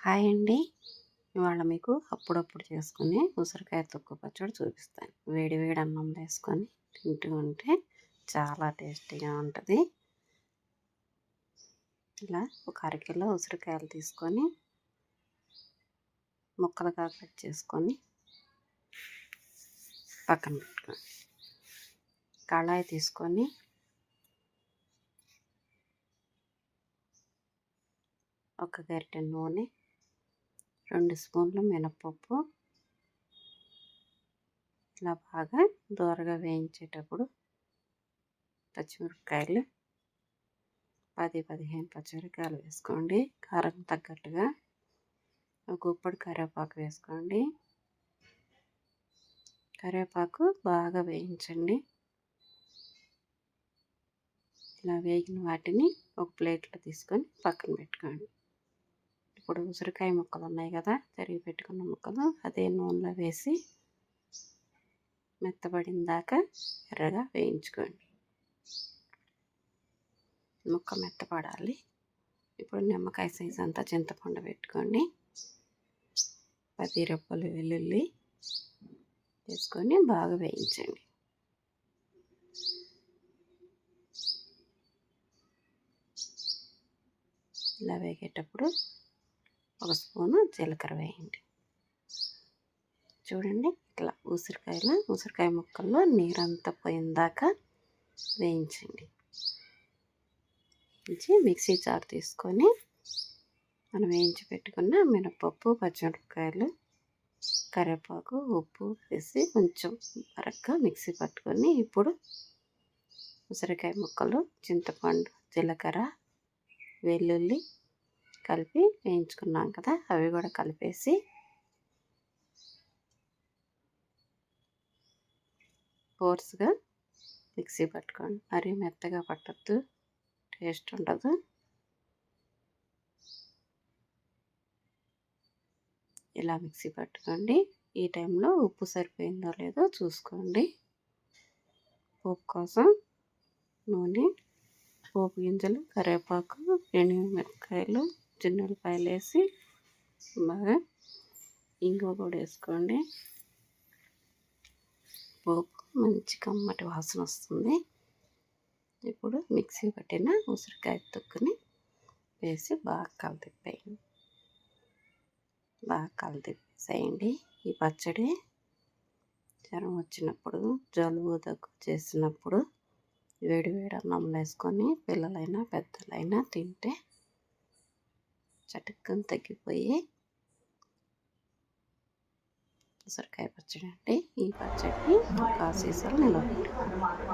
Hi అండి. ఇవాళ మీకు అప్పుడప్పుడు చేసుకుని ఉసిరికాయ తొక్కు పచ్చడి చూపిస్తాను. వేడి వేడి అన్నం వేసుకొని తింటూ ఉంటే చాలా టేస్టీగా ఉంటుంది. ఇలా ఒక అరకిలో ఉసిరికాయలు తీసుకొని ముక్కలుగా కట్ చేసుకొని పక్కన పెట్టుకోండి కళాయి తీసుకొని ఒక గరిటె నూనె రెండు స్పూన్లు మినపప్పు ఇలా బాగా దూరగా వేయించేటప్పుడు పచ్చిమిరపకాయలు పది పదిహేను పచ్చిమిరపకాయలు వేసుకోండి. కారం తగ్గట్టుగా ఒక గుప్పడి కరివేపాకు వేసుకోండి. కరివేపాకు బాగా వేయించండి. ఇలా వేగిన వాటిని ఒక ప్లేట్లో తీసుకొని పక్కన పెట్టుకోండి. ఇప్పుడు ఉసిరికాయ ముక్కలు ఉన్నాయి కదా తరిగి పెట్టుకున్న ముక్కలు అదే నూనెలో వేసి మెత్తబడిన దాకా ఎర్రగా వేయించుకోండి. ముక్క మెత్తపడాలి. ఇప్పుడు నిమ్మకాయ సైజ్ అంతా చింతపండు పెట్టుకోండి. పది రెప్పలు వెల్లుల్లి వేసుకొని బాగా వేయించండి. ఇలా వేగేటప్పుడు ఒక స్పూను జీలకర్ర వేయండి. చూడండి ఇట్లా ఉసిరికాయలు ఉసిరికాయ ముక్కల్లో నీరంతా పోయిందాక వేయించండి. వేయించి మిక్సీ జార్ తీసుకొని మనం వేయించి పెట్టుకున్న మినపప్పు పచ్చిమిరపకాయలు కరివేపాకు ఉప్పు వేసి కొంచెం బరగ్గా మిక్సీ పట్టుకొని ఇప్పుడు ఉసిరికాయ ముక్కలు చింతపండు జీలకర్ర వెల్లుల్లి కలిపి వేయించుకున్నాం కదా అవి కూడా కలిపేసి ఫోర్స్గా మిక్సీ పట్టుకోండి. మరీ మెత్తగా పట్టద్దు టేస్ట్ ఉండదు. ఇలా మిక్సీ పట్టుకోండి. ఈ టైంలో ఉప్పు సరిపోయిందో లేదో చూసుకోండి. పోపు కోసం నూనె పోపు గింజలు కరివేపాకు మిరపకాయలు ఉల్లిపాయలు వేసి బాగా ఇంగువ కూడా వేసుకోండి. పోపు మంచి కమ్మటి వాసన వస్తుంది. ఇప్పుడు మిక్సీ పట్టిన ఉసిరికాయ తొక్కుని వేసి బాగా కలితిప్పేయండి బాగా కలితిప్పేసేయండి ఈ పచ్చడి జ్వరం వచ్చినప్పుడు జలుబు దగ్గు చేసినప్పుడు వేడి వేడి అన్నంలో వేసుకొని పిల్లలైనా పెద్దలైనా తింటే చటుక్కని తగ్గిపోయి ఉసరికాయ పచ్చడి అంటే ఈ పచ్చడిని ఒక సీసాలు నిలబెట్టుకోవాలి